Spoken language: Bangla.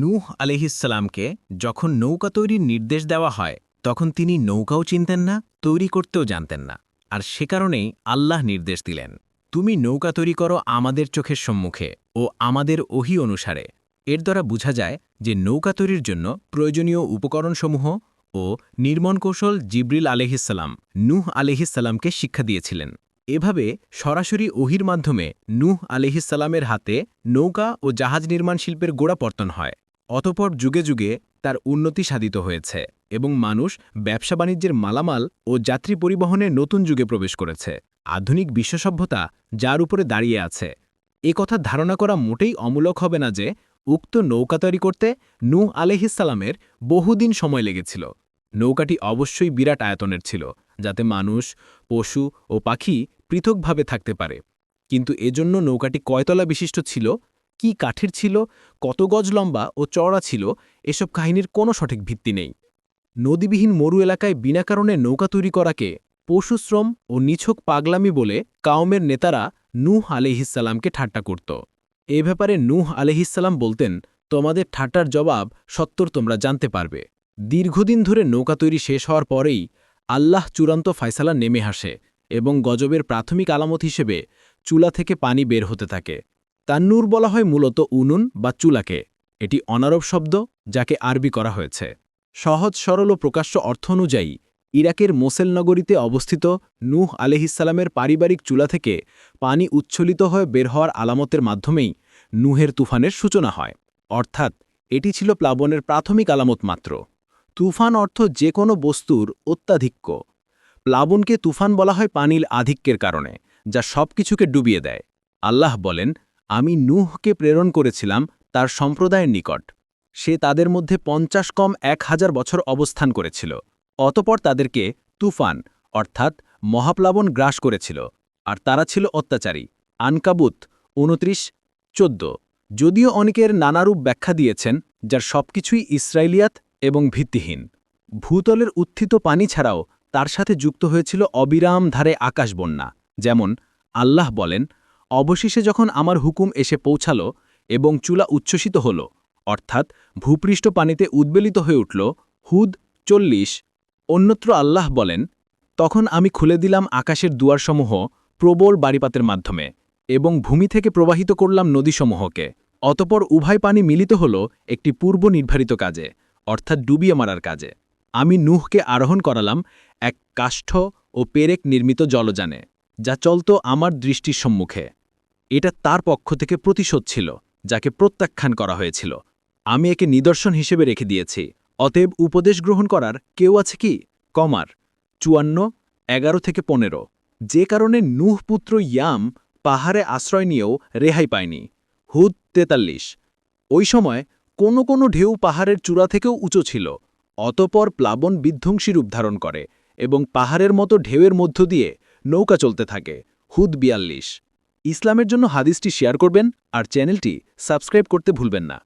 নূহ আলিহিসাল্লামকে যখন নৌকা তৈরির নির্দেশ দেওয়া হয়, তখন তিনি নৌকাও চিনতেন না, তৈরি করতেও জানতেন না। আর সে কারণেই আল্লাহ নির্দেশ দিলেন, তুমি নৌকা তৈরি করো আমাদের চোখের সম্মুখে ও আমাদের ওহি অনুসারে। এর দ্বারা বোঝা যায় যে নৌকা তৈরির জন্য প্রয়োজনীয় উপকরণসমূহ ও নির্মাণ কৌশল জিব্রিল আলহিসাল্লাম নূহ আলহিসাল্লামকে শিক্ষা দিয়েছিলেন। এভাবে সরাসরি ওহির মাধ্যমে নূহ আলহিসাল্লামের হাতে নৌকা ও জাহাজ নির্মাণ শিল্পের গোড়াপর্তন হয়। অতপর যুগে যুগে তার উন্নতি সাধিত হয়েছে এবং মানুষ ব্যবসা বাণিজ্যের মালামাল ও যাত্রী পরিবহনে নতুন যুগে প্রবেশ করেছে। আধুনিক বিশ্বসভ্যতা যার উপরে দাঁড়িয়ে আছে। এ কথা ধারণা করা মোটেই অমূলক হবে না যে, উক্ত নৌকা তৈরি করতে নূহ আলহিসাল্লামের বহুদিন সময় লেগেছিল। নৌকাটি অবশ্যই বিরাট আয়তনের ছিল, যাতে মানুষ, পশু ও পাখি পৃথকভাবে থাকতে পারে। কিন্তু এজন্য নৌকাটি কয়তলা বিশিষ্ট ছিল কি কাঠের ছিল, কত গজ লম্বা ও চড়া ছিল, এসব কাহিনীর কোনো সঠিক ভিত্তি নেই। নদীবিহীন মরু এলাকায় বিনা কারণে নৌকা তৈরি করাকে পশুশ্রম ও নিছক পাগলামি বলে কাউমের নেতারা নূহ আলিহিসাল্লামকে ঠাট্টা করত। এ ব্যাপারে নূহ আলিহিসাল্লাম বলতেন, তোমাদের ঠাট্টার জবাব সত্তর তোমরা জানতে পারবে। দীর্ঘদিন ধরে নৌকা তৈরি শেষ হওয়ার পরেই আল্লাহ চূড়ান্ত ফায়সালা নেমে হাসে এবং গজবের প্রাথমিক আলামত হিসেবে চুলা থেকে পানি বের হতে থাকে। তান্নুর বলা হয় মূলত উনুন বা চুলাকে। এটি অনারব শব্দ, যাকে আরবি করা হয়েছে। সহজ, সরল ও প্রকাশ্য অর্থ অনুযায়ী, ইরাকের মোসেল নগরীতে অবস্থিত নূহ আলেহিসালামের পারিবারিক চুলা থেকে পানি উচ্ছলিত হয়ে বের হওয়ার আলামতের মাধ্যমেই নুহের তুফানের সূচনা হয়। অর্থাৎ, এটি ছিল প্লাবনের প্রাথমিক আলামত মাত্র। তুফান অর্থ যে কোনো বস্তুর অত্যাধিক্য। প্লাবনকে তুফান বলা হয় পানির আধিক্যের কারণে, যা সব কিছুকে ডুবিয়ে দেয়। আল্লাহ বলেন আমি নুহকে প্রেরণ করেছিলাম তার সম্প্রদায়ের নিকট। সে তাদের মধ্যে পঞ্চাশ কম এক হাজার বছর অবস্থান করেছিল। অতপর তাদেরকে তুফান, অর্থাৎ মহাপ্লাবন গ্রাস করেছিল, আর তারা ছিল অত্যাচারী। আনকাবুত, উনত্রিশ, চোদ্দ। যদিও অনেকের নানারূপ ব্যাখ্যা দিয়েছেন, যার সবকিছুই ইসরায়েলিয়াত এবং ভিত্তিহীন। ভূতলের উত্থিত পানি ছাড়াও তার সাথে যুক্ত হয়েছিল অবিরাম ধারে আকাশ বন্যা, যেমন আল্লাহ বলেন অবশেষে যখন আমার হুকুম এসে পৌঁছাল এবং চুলা উচ্ছ্বসিত হল, অর্থাৎ ভূপৃষ্ঠ পানিতে উদ্বেলিত হয়ে উঠল হুদ চল্লিশ, অন্যত্র আল্লাহ বলেন, তখন আমি খুলে দিলাম আকাশের দুয়ারসমূহ প্রবল বাড়িপাতের মাধ্যমে এবং ভূমি থেকে প্রবাহিত করলাম নদীসমূহকে। অতপর উভয় পানি মিলিত হল একটি পূর্ব নির্ধারিত কাজে, অর্থাৎ ডুবিয়ে মারার কাজে। আমি নুহকে আরোহণ করালাম এক কাষ্ঠ ও পেরেক নির্মিত জলযানে। যা চলত আমার দৃষ্টির সম্মুখে। এটা তার পক্ষ থেকে প্রতিশোধ ছিল, যাকে প্রত্যাখ্যান করা হয়েছিল। আমি একে নিদর্শন হিসেবে রেখে দিয়েছি। অতএব উপদেশ গ্রহণ করার কেউ আছে কি? কমার, চুয়ান্ন, এগারো থেকে পনেরো। যে কারণে নুহ পুত্র ইয়াম পাহাড়ে আশ্রয় নিয়েও রেহাই পায়নি। হুদ তেতাল্লিশ। ওই সময় কোনো কোনো ঢেউ পাহাড়ের চূড়া থেকেও উঁচু ছিল। অতপর প্লাবন বিধ্বংসী রূপ ধারণ করে এবং পাহাড়ের মতো ঢেউয়ের মধ্য দিয়ে নৌকা চলতে থাকে। হুদ বিয়াল্লিশ। ইসলামের জন্য হাদিসটি শেয়ার করবেন আর চ্যানেলটি সাবস্ক্রাইব করতে ভুলবেন না।